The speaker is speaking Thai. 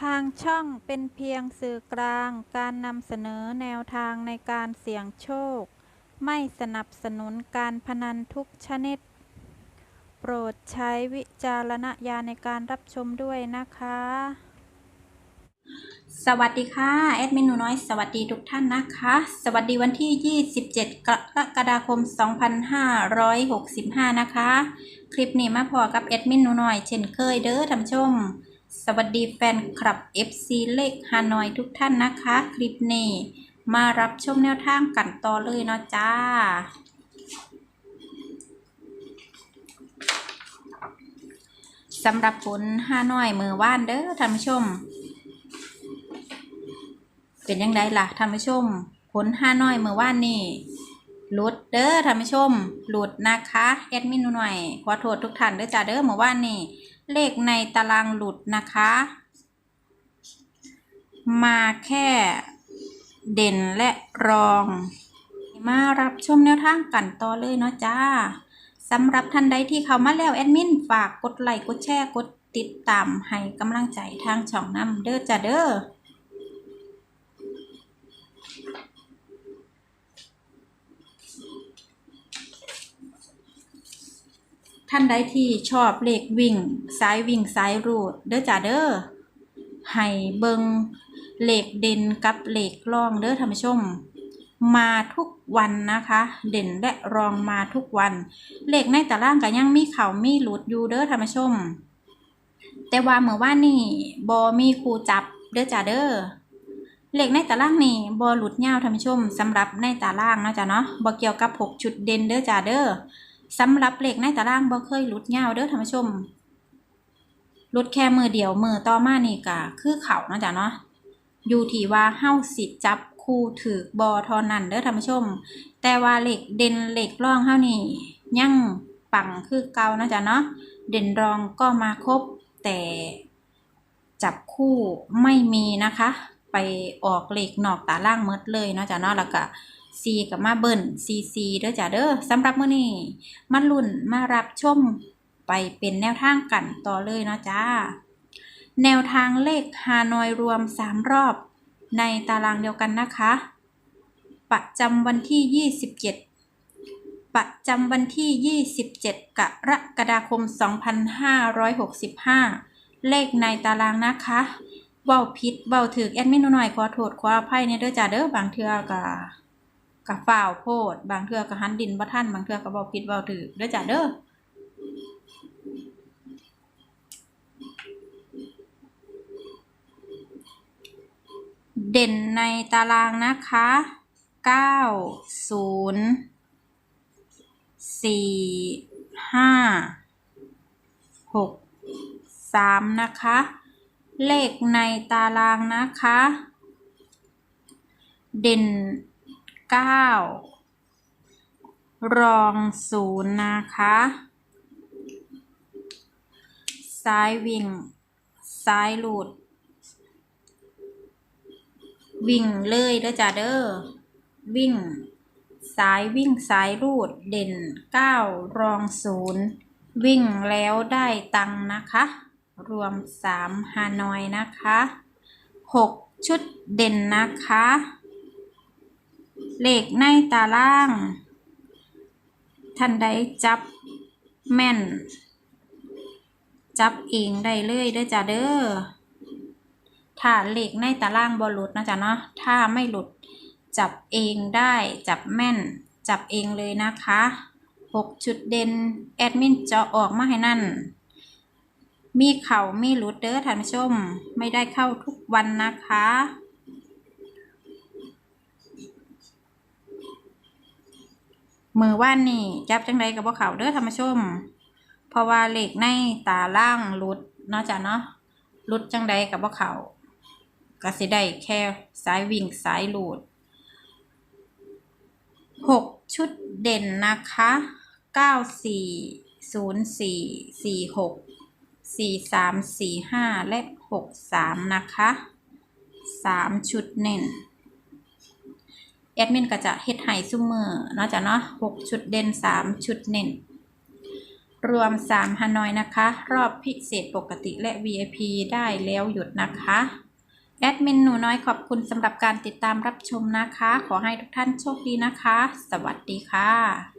ทางช่องเป็นเพียงสื่อกลางการนำเสนอแนวทางในการเสี่ยงโชค ไม่สนับสนุนการพนันทุกชนิด โปรดใช้วิจารณญาณในการรับชมด้วยนะคะ สวัสดีค่ะแอดมินหนูน้อยสวัสดีทุกท่านนะคะ สวัสดีวันที่ 27 กรกฎาคม 2565 นะคะ คลิปนี้มาพอกับแอดมินหนูน้อยเช่นเคยเด้อท่านผู้ชม สวัสดีแฟนคลับ FC เลขฮานอยทุกท่านนะคะ คลิปนี้ มารับชมแนวทางกันต่อเลยเนาะจ้า สำหรับผลฮานอยมือว่านเด้อท่านผู้ชม เป็นยังไงล่ะท่านผู้ชม ผลห้านอยเมื่อว่านนี่หลุดเด้อท่านผู้ชม หลุดนะคะแอดมินหน่อยขอโทษทุกท่านเด้อจ้าเด้อเมื่อวานนี่ เลขในตารางหลุดนะคะ มาแค่เด่นและรอง มารับชมแนวทางกันต่อเลยเนาะจ้าสำหรับท่านใดที่เข้ามาแล้วแอดมินฝากกดไลค์กดแชร์กดติดตามให้กำลังใจทางช่องน้ำเด้อจ้าเด้อ ท่านใดที่ชอบเลขวิ่งสายวิ่งสายรูดเด้อจ้าเด้อให้เบิงเหลขเด่นกับเหลขรองเด้อท่านผู้ชม มาทุกวันนะคะ เด่นและรองมาทุกวันเหลขในตารางก็ยังมีเข่ามีหลุดอยู่เด้อท่านผู้ชม แต่ว่าเมื่อว่านี่บอมีครูจับเด้อจ้าเด้อเหลขในตารางนี่บอหลุดยาท่านผู้ชมสำหรับในตารางเนาะจ้ะเนาะบอเกี่ยวกับหกชุดเด่นเด้อจ้าเด้อ สำหรับเลขในตารางบ่เคยหลุดยาเด้อท่านผู้ชมหลุดแค่มือเดียวมือต่อมานี่ก็คือเข่าเนาะจ้ะเนาะอยู่ที่ว่าเฮาสิจับคู่ถือบอทอนันเด้อท่านผู้ชม แต่ว่าเหลขเด่นเหลขรองเฮานี่ยังปังคือเก่านะจ๊ะเนาะเด่นรองก็มาครบแต่จับคู่ไม่มีนะคะ ไปออกเหลขนอกตารางมดเลยเนาะจ้ะเนาะแล้วก็ C กับมาเบิ้ล CC เด้อจ้ะเด้อสำหรับมื้อนี้มาลุ่นมารับชมไปเป็นแนวทางกันต่อเลยเนาะจ้า แนวทางเลขฮานอยรวม 3 รอบในตารางเดียวกันนะคะ ประจำวันที่ 27 ประจำวันที่ 27 กรกฎาคม 2565 เลขในตารางนะคะเว้าผิดเว้าถึกแอดมินหน่อยขอโทษขออภัยในเด้อจ้าเด้อบางเทือก็ กับฝ่าวโพด บางเทือกับหันดินบ่ท่านบางเทือกับบาผิดเบาถือเด้อจ้ะเด้อเด่นในตารางนะคะเก้าศูนย์สี่ห้าหกสามนะคะ เลขในตารางนะคะ เด่น เก้ารองศูนย์นะคะ ซ้ายวิ่ง ซ้ายหลุด วิ่งเลยเด้อจ้าเด้อ วิ่ง ซ้ายวิ่งซ้ายรูด เด่นเก้ารองศูนย์วิ่งแล้วได้ตังค์นะคะ รวมสามฮานอยนะคะหกชุดเด่นนะคะ เลขในตาราง ท่านใดจับแม่น จับเองได้เลยเด้อจ้าเด้อถ้าเลขในตารางบอหลุดนะจ๊ะเนาะถ้าไม่หลุดจับเองได้จับแม่น จับเองเลยนะคะหกจุดเด่นแอดมินจะออกมาให้นั่น มีเข่ามีหลุดเด้อท่านผู้ชม ไม่ได้เข้าทุกวันนะคะ มือว่านนี่จับจังไดกับพวกเขาเด้อธรรมชม เพราะว่าเหล็กในตาล่างลุดเนาะจ้ะเนาะลุดจังไดกับพวกเขาก็สิได้แค่สายวิ่งสายหลุดหกชุดเด่นนะคะเก้าสี่ศูนย์สี่สี่หกสี่สามสี่ห้าและหกสามนะคะสามชุดเน่น แอดมินก็จะเฮ็ดให้ซุมมือเนาะจ้ะเนาะหกชุดเด่นสามชุดเน่นรวม3ฮานอยนะคะ รอบพิเศษปกติและ VIP ได้แล้วหยุดนะคะแอดมินหนูน้อยขอบคุณสำหรับการติดตามรับชมนะคะ ขอให้ทุกท่านโชคดีนะคะ สวัสดีค่ะ